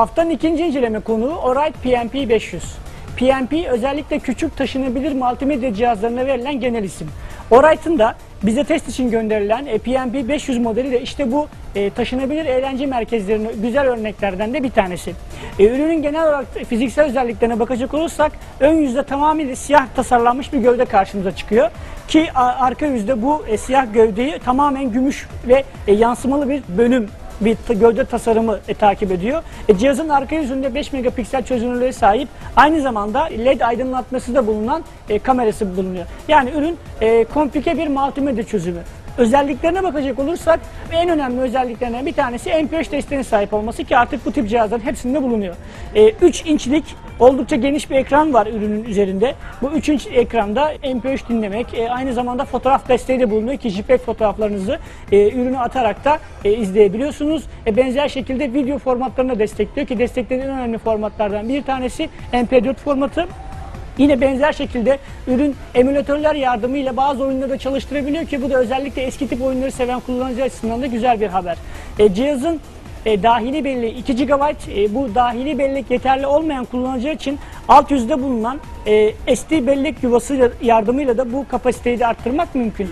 Haftanın ikinci inceleme konuğu Orite PNP 500. PNP özellikle küçük taşınabilir multimedya cihazlarına verilen genel isim. Orite'ın da bize test için gönderilen e, PNP 500 modeli de işte bu e, taşınabilir eğlence merkezlerinin güzel örneklerden de bir tanesi. E, ürünün genel olarak fiziksel özelliklerine bakacak olursak ön yüzde tamamıyla siyah tasarlanmış bir gövde karşımıza çıkıyor. Ki a- arka yüzde bu e, siyah gövdeyi tamamen gümüş ve e, yansımalı bir bölüm bir gövde tasarımı e, takip ediyor. E, cihazın arka yüzünde 5 megapiksel çözünürlüğe sahip aynı zamanda led aydınlatması da bulunan e, kamerası bulunuyor. Yani ürün e, komplike bir multimedya çözümü. Özelliklerine bakacak olursak en önemli özelliklerinden bir tanesi MP3 desteğine sahip olması ki artık bu tip cihazların hepsinde bulunuyor. E, 3 inçlik oldukça geniş bir ekran var ürünün üzerinde. Bu 3 inç ekranda MP3 dinlemek, e, aynı zamanda fotoğraf desteği de bulunuyor ki JPEG fotoğraflarınızı e, ürünü atarak da e, izleyebiliyorsunuz. E, benzer şekilde video formatlarını da destekliyor ki desteklediği en önemli formatlardan bir tanesi MP4 formatı. Yine benzer şekilde ürün emülatörler yardımıyla bazı oyunları da çalıştırabiliyor ki bu da özellikle eski tip oyunları seven kullanıcı açısından da güzel bir haber. E, cihazın e, dahili belleği 2 GB e, bu dahili bellek yeterli olmayan kullanıcı için alt yüzde bulunan e, SD bellek yuvası yardımıyla da bu kapasiteyi de arttırmak mümkün.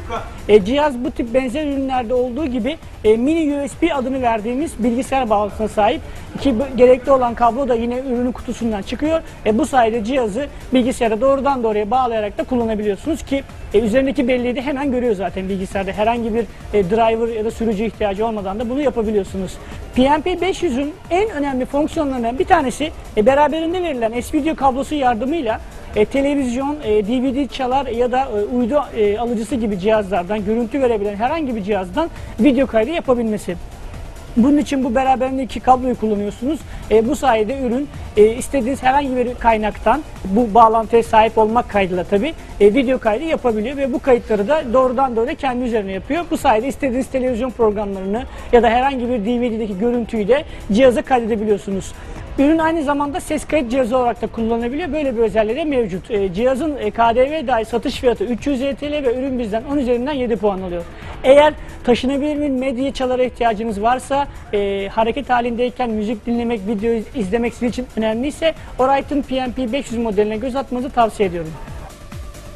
E, cihaz bu tip benzer ürünlerde olduğu gibi e, mini USB adını verdiğimiz bilgisayar bağlantısına sahip ki gerekli olan kablo da yine ürünün kutusundan çıkıyor. E, bu sayede cihazı bilgisayara doğrudan doğruya bağlayarak da kullanabiliyorsunuz ki e, üzerindeki belleği de hemen görüyor zaten bilgisayarda. Herhangi bir e, driver ya da sürücü ihtiyacı olmadan da bunu yapabiliyorsunuz. PNP 500'ün en önemli fonksiyonlarından bir tanesi e, beraberinde verilen S-Video kablosu yardımıyla e, televizyon, e, DVD çalar ya da e, uydu e, alıcısı gibi cihazlardan görüntü verebilen herhangi bir cihazdan video kaydı yapabilmesi. Bunun için bu beraberindeki kabloyu kullanıyorsunuz. E, bu sayede ürün e, istediğiniz herhangi bir kaynaktan bu bağlantıya sahip olmak kaydıyla tabi video kaydı yapabiliyor ve bu kayıtları da doğrudan doğruya kendi üzerine yapıyor. Bu sayede istediğiniz televizyon programlarını ya da herhangi bir DVD'deki görüntüyü de cihaza kaydedebiliyorsunuz. Ürün aynı zamanda ses kayıt cihazı olarak da kullanılabiliyor. Böyle bir özelliği de mevcut. E, cihazın e, KDV dahil satış fiyatı 300 TL ve ürün bizden 10 üzerinden 7 puan alıyor. Eğer taşınabilir bir medya çalara ihtiyacınız varsa, e, hareket halindeyken müzik dinlemek, video iz- izlemek sizin için önemliyse Orite'ın PNP 500 modeline göz atmanızı tavsiye ediyorum.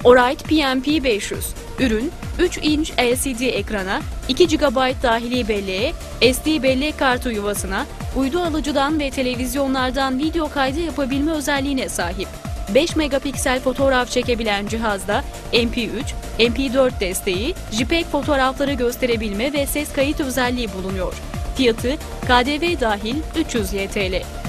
Orite PNP 500. Ürün 3 inç LCD ekrana, 2 GB dahili belleğe, SD bellek kartı yuvasına, uydu alıcıdan ve televizyonlardan video kaydı yapabilme özelliğine sahip. 5 megapiksel fotoğraf çekebilen cihazda MP3, MP4 desteği, JPEG fotoğrafları gösterebilme ve ses kayıt özelliği bulunuyor. Fiyatı KDV dahil 300 YTL.